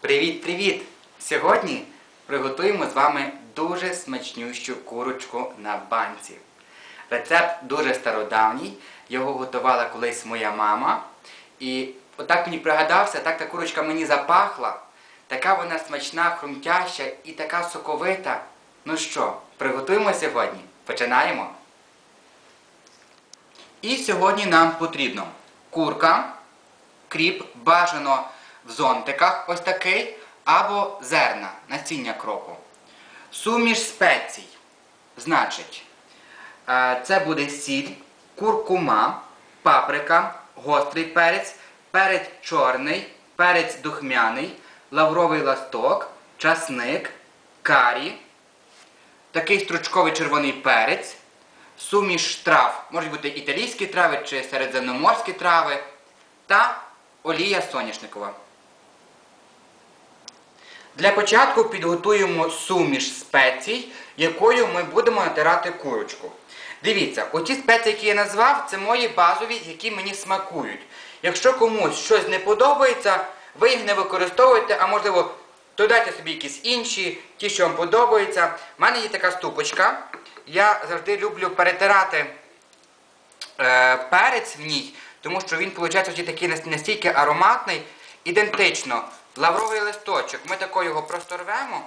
Привіт-привіт! Сьогодні приготуємо з вами дуже смачнющу курочку на банці. Рецепт дуже стародавній, його готувала колись моя мама. І отак мені пригадався, так та курочка мені запахла. Така вона смачна, хрумтяща і така соковита. Ну що, приготуємо сьогодні? Починаємо. І сьогодні нам потрібно курка, кріп бажано в зонтиках ось такий, або зерна, насіння кропу. Суміш спецій. Значить, е, це буде сіль, куркума, паприка, гострий перець, перець чорний, перець духмяний, лавровий ласток, часник, карі, такий стручковий червоний перець, суміш трав, можуть бути італійські трави чи середземноморські трави, та олія соняшникова. Для початку підготуємо суміш спецій, якою ми будемо натирати курочку. Дивіться, оті спеції, які я назвав, це мої базові, які мені смакують. Якщо комусь щось не подобається, ви їх не використовуєте, а можливо, додайте собі якісь інші, ті, що вам подобаються. У мене є така ступочка. Я завжди люблю перетирати е, перець в ній, тому що він, виходить, такий настільки ароматний, ідентично. Лавровий листочок, ми тако його просто рвемо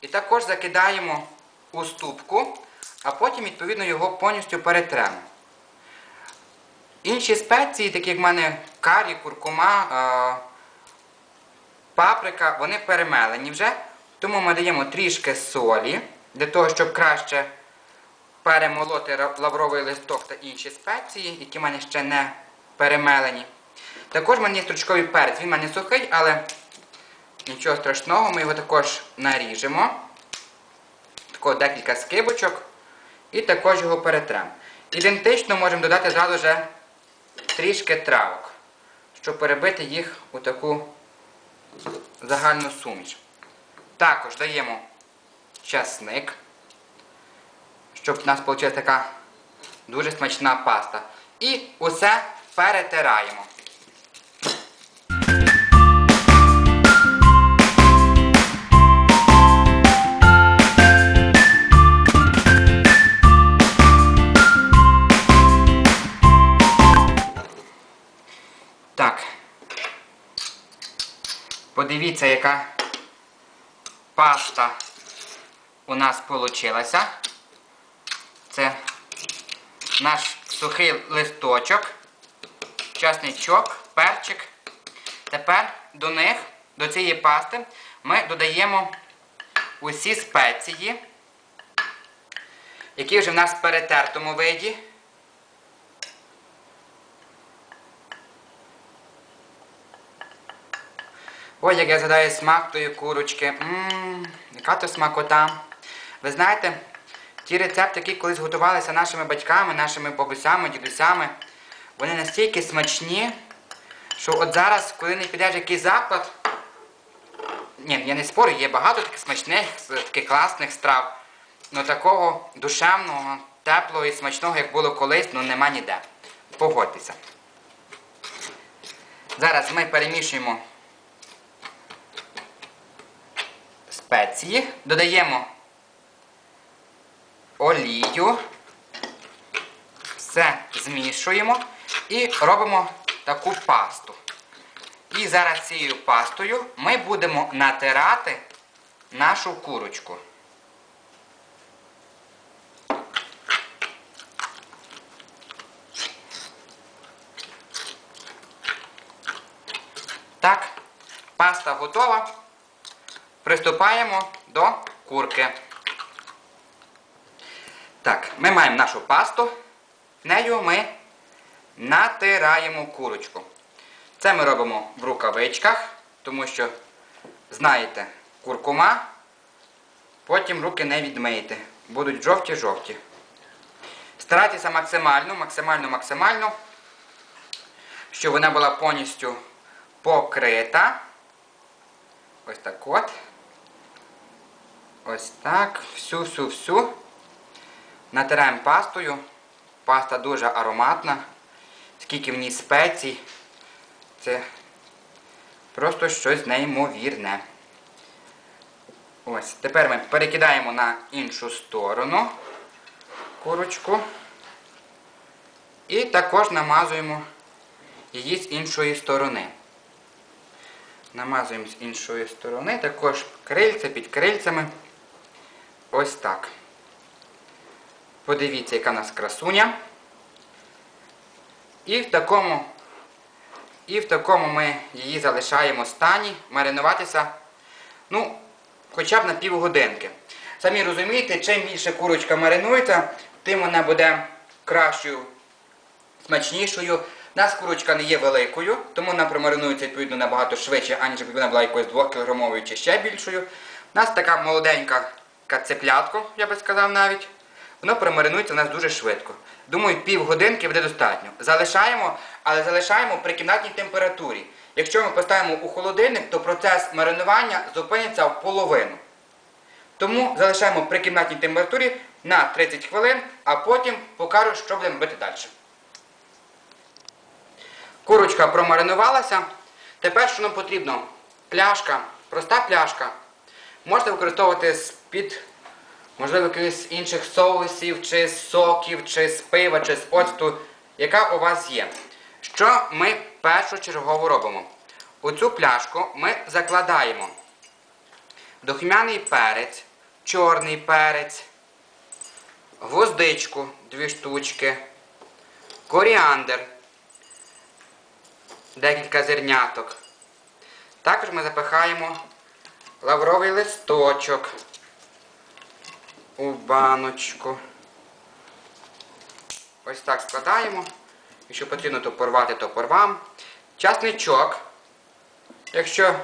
і також закидаємо у ступку, а потім, відповідно, його повністю перетремо. Інші спеції, такі як в мене карі, куркума, паприка, вони перемелені вже. Тому ми даємо трішки солі, для того, щоб краще перемолоти лавровий листок та інші спеції, які в мене ще не перемелені. Також в мене є стручковий перець. Він в мене сухий, але нічого страшного, ми його також наріжемо. Тако декілька скибочок. І також його перетремо. Ідентично можемо додати зразу вже трішки травок, щоб перебити їх у таку загальну суміш. Також даємо часник, щоб в нас вийшла така дуже смачна паста. І усе перетираємо. Так. Подивіться, яка паста у нас вийшла. Це наш сухий листочок, часничок, перчик. Тепер до них, до цієї пасти, ми додаємо усі спеції, які вже в нас в перетертому виді. Ой, як я згадаю смак тої курочки. Ммм, яка то смакота. Ви знаєте, ті рецепти, які колись готувалися нашими батьками, нашими бабусями, дідусями, вони настільки смачні, що от зараз, коли не підеш якийсь заклад, ні, я не спорю, є багато таких смачних, таких класних страв. Ну такого душевного, теплого і смачного, як було колись, ну нема ніде. Погодьтеся. Зараз ми перемішуємо спеції, додаємо олію, все змішуємо і робимо таку пасту. І зараз цією пастою ми будемо натирати нашу курочку. Так, паста готова. Приступаємо до курки. Так, ми маємо нашу пасту. Нею ми натираємо курочку. Це ми робимо в рукавичках, тому що, знаєте, куркума, потім руки не відмиєте. Будуть жовті-жовті. Старайтеся максимально, максимально, максимально, щоб вона була повністю покрита. Ось так от. Ось так. Всю-всю-всю. Натираємо пастою. Паста дуже ароматна. Скільки в ній спецій. Це Просто щось неймовірне. Ось, тепер ми перекидаємо на іншу сторону курочку. І також намазуємо її з іншої сторони. Намазуємо з іншої сторони, також крильця під крильцями. Ось так. Подивіться, яка в нас красуня. І в такому, і в такому ми її залишаємо стані маринуватися, ну, хоча б на півгодинки. Самі розумієте, чим більше курочка маринується, тим вона буде кращою, смачнішою. У нас курочка не є великою, тому вона промаринується відповідно набагато швидше, аніж якби вона була якоюсь 2 кілограмовою чи ще більшою. У нас така молоденька кацеплятко, я би сказав навіть. Воно промаринується у нас дуже швидко. Думаю, півгодинки буде достатньо. Залишаємо, але залишаємо при кімнатній температурі. Якщо ми поставимо у холодильник, то процес маринування зупиниться в половину. Тому залишаємо при кімнатній температурі на 30 хвилин, а потім покажу, що будемо робити далі. Курочка промаринувалася. Тепер що нам потрібно? Пляшка, проста пляшка. Можете використовувати з-під, можливо, якихось інших соусів, чи з соків, чи з пива, чи з оцту, яка у вас є. Що ми першочергово робимо? У цю пляшку ми закладаємо духмяний перець, чорний перець, гвоздичку, дві штучки, коріандр, декілька зерняток. Також ми запихаємо лавровий листочок у баночку. Ось так складаємо. Якщо потрібно, то порвати, то порвам. Часничок. Якщо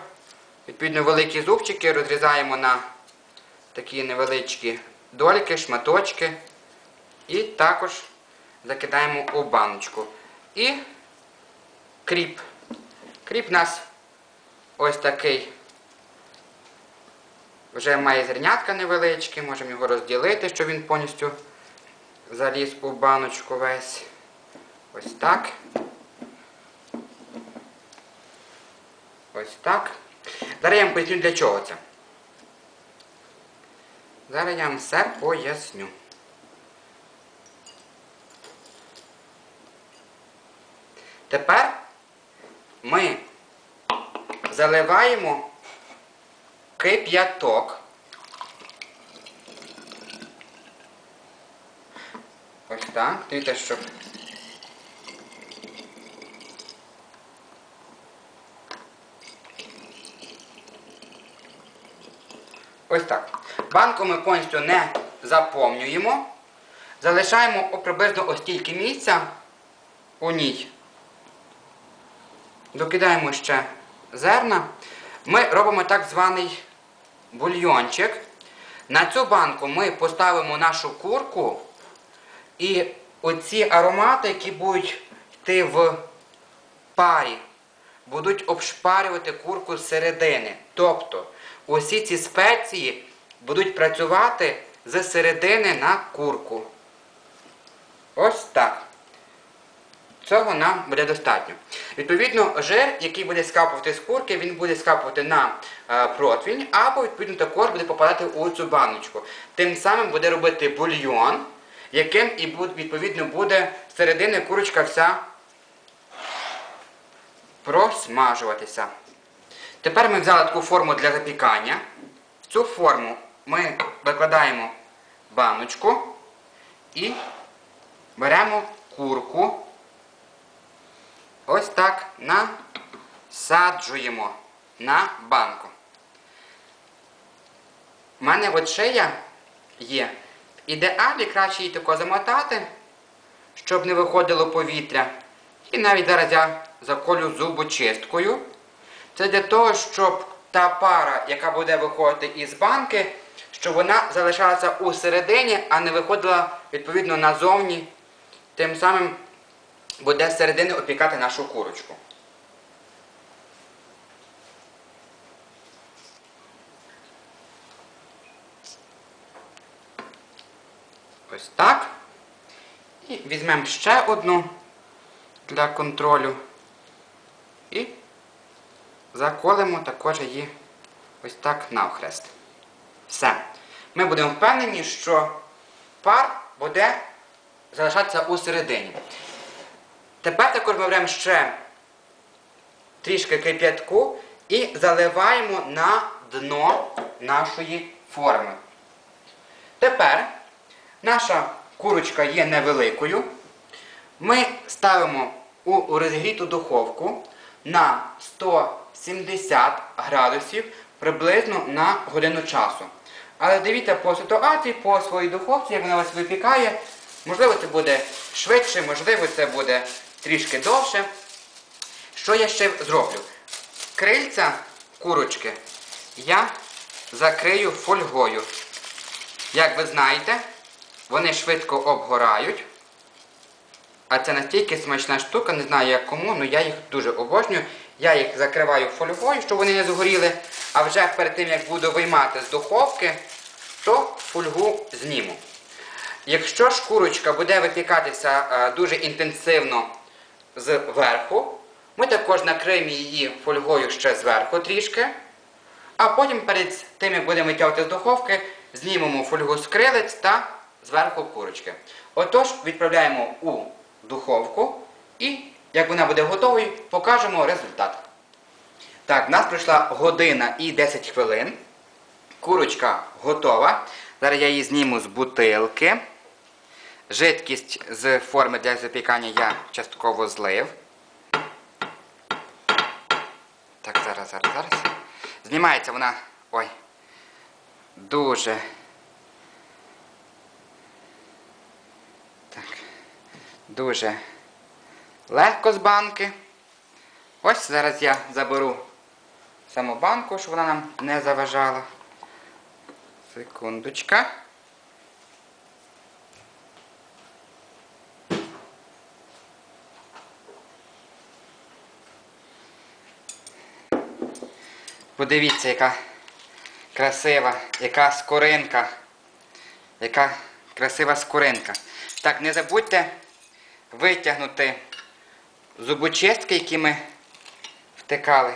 відповідно великі зубчики, розрізаємо на такі невеличкі дольки, шматочки. І також закидаємо у баночку. І кріп. Кріп у нас ось такий. Вже має зернятка невеличкі, можемо його розділити, щоб він повністю заліз у баночку весь. Ось так. Ось так. Зараз я вам поясню для чого це. Зараз я вам все поясню. Тепер ми заливаємо кип'яток. Ось так. Дивіться, щоб Ось так. Банку ми повністю не заповнюємо. Залишаємо приблизно ось стільки місця у ній. Докидаємо ще зерна. Ми робимо так званий бульйончик. На цю банку ми поставимо нашу курку і оці аромати, які будуть йти в парі, будуть обшпарювати курку зсередини. Тобто усі ці спеції будуть працювати з середини на курку. Ось так. Цього нам буде достатньо. Відповідно, жир, який буде скапувати з курки, він буде скапувати на е, противень, або, відповідно, також буде попадати у цю баночку. Тим самим буде робити бульйон, яким відповідно буде середини курочка вся просмажуватися. Тепер ми взяли таку форму для запікання. В цю форму ми викладаємо баночку і беремо курку. Ось так насаджуємо на банку. У мене от шия є. В ідеалі краще її тако замотати, щоб не виходило повітря. І навіть зараз я заколю зубочисткою. Це для того, щоб та пара, яка буде виходити із банки, щоб вона залишалася у середині, а не виходила відповідно назовні. Тим самим буде з середини опікати нашу курочку. Ось так. І візьмемо ще одну для контролю. І заколимо також її ось так навхрест. Все. Ми будемо впевнені, що пар буде залишатися у середині. Тепер також ми беремо ще трішки кип'ятку і заливаємо на дно нашої форми. Тепер наша курочка є невеликою. Ми ставимо у розігріту духовку на 170 градусів приблизно на годину часу. Але дивіться по ситуації, по своїй духовці, як вона вас випікає. Можливо, це буде швидше, можливо, це буде трішки довше. Що я ще зроблю? Крильця курочки я закрию фольгою. Як ви знаєте, вони швидко обгорають. А це настільки смачна штука, не знаю як кому, але я їх дуже обожнюю. Я їх закриваю фольгою, щоб вони не згоріли. А вже перед тим, як буду виймати з духовки, то фольгу зніму. Якщо ж курочка буде випікатися е, дуже інтенсивно зверху, ми також накриємо її фольгою ще зверху трішки. А потім перед тим, як будемо витягувати з духовки, знімемо фольгу з крилець та зверху курочки. Отож, відправляємо у духовку і, як вона буде готовою, покажемо результат. Так, в нас пройшла година і 10 хвилин. Курочка готова. Зараз я її зніму з бутилки. Жидкість з форми для запікання я частково злив. Так, зараз, зараз, зараз. Знімається вона. Ой. Дуже. Так. Дуже легко з банки. Ось зараз я заберу саму банку, щоб вона нам не заважала. Секундочка. Подивіться, яка красива, яка скоринка. Яка красива скоринка. Так, не забудьте витягнути зубочистки, які ми втикали.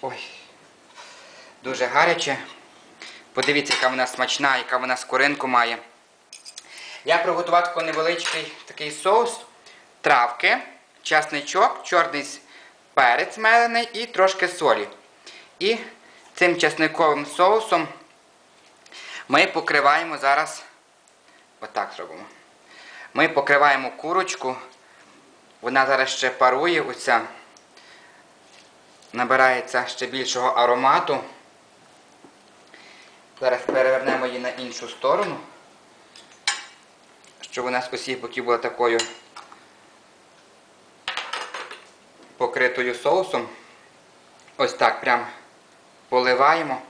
Ой, дуже гаряче. Подивіться, яка вона смачна, яка вона скоринку має. Я приготував такий невеличкий такий соус, травки, часничок, чорний перець мелений і трошки солі. І цим часниковим соусом ми покриваємо зараз, отак зробимо. Ми покриваємо курочку, вона зараз ще парує, оця, набирається ще більшого аромату. Зараз перевернемо її на іншу сторону, щоб вона з усіх боків була такою покритою соусом. Ось так прям поливаємо.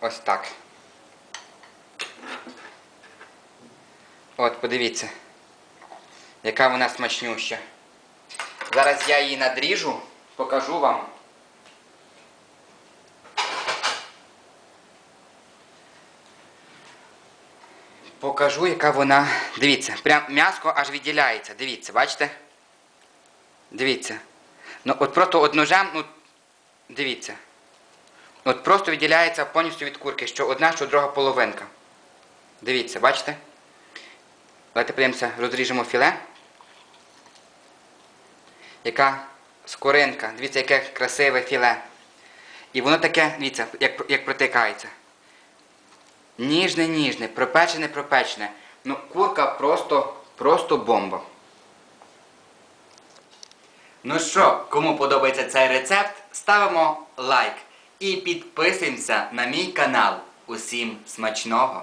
Ось так. От, подивіться, яка вона смачнюща. Зараз я її надріжу, покажу вам. Покажу, яка вона. Дивіться, прям м'яско аж відділяється. Дивіться, бачите? Дивіться. Ну, от просто от ножем, ну, дивіться. От просто відділяється повністю від курки, що одна, що друга половинка. Дивіться, бачите? Давайте подивимося, розріжемо філе. Яка скоринка. Дивіться, яке красиве філе. І воно таке, дивіться, як, як протикається. Ніжне, ніжне, пропечене, пропечене. Ну, курка просто, просто бомба. Ну що, кому подобається цей рецепт, ставимо лайк і підписуємося на мій канал. Усім смачного!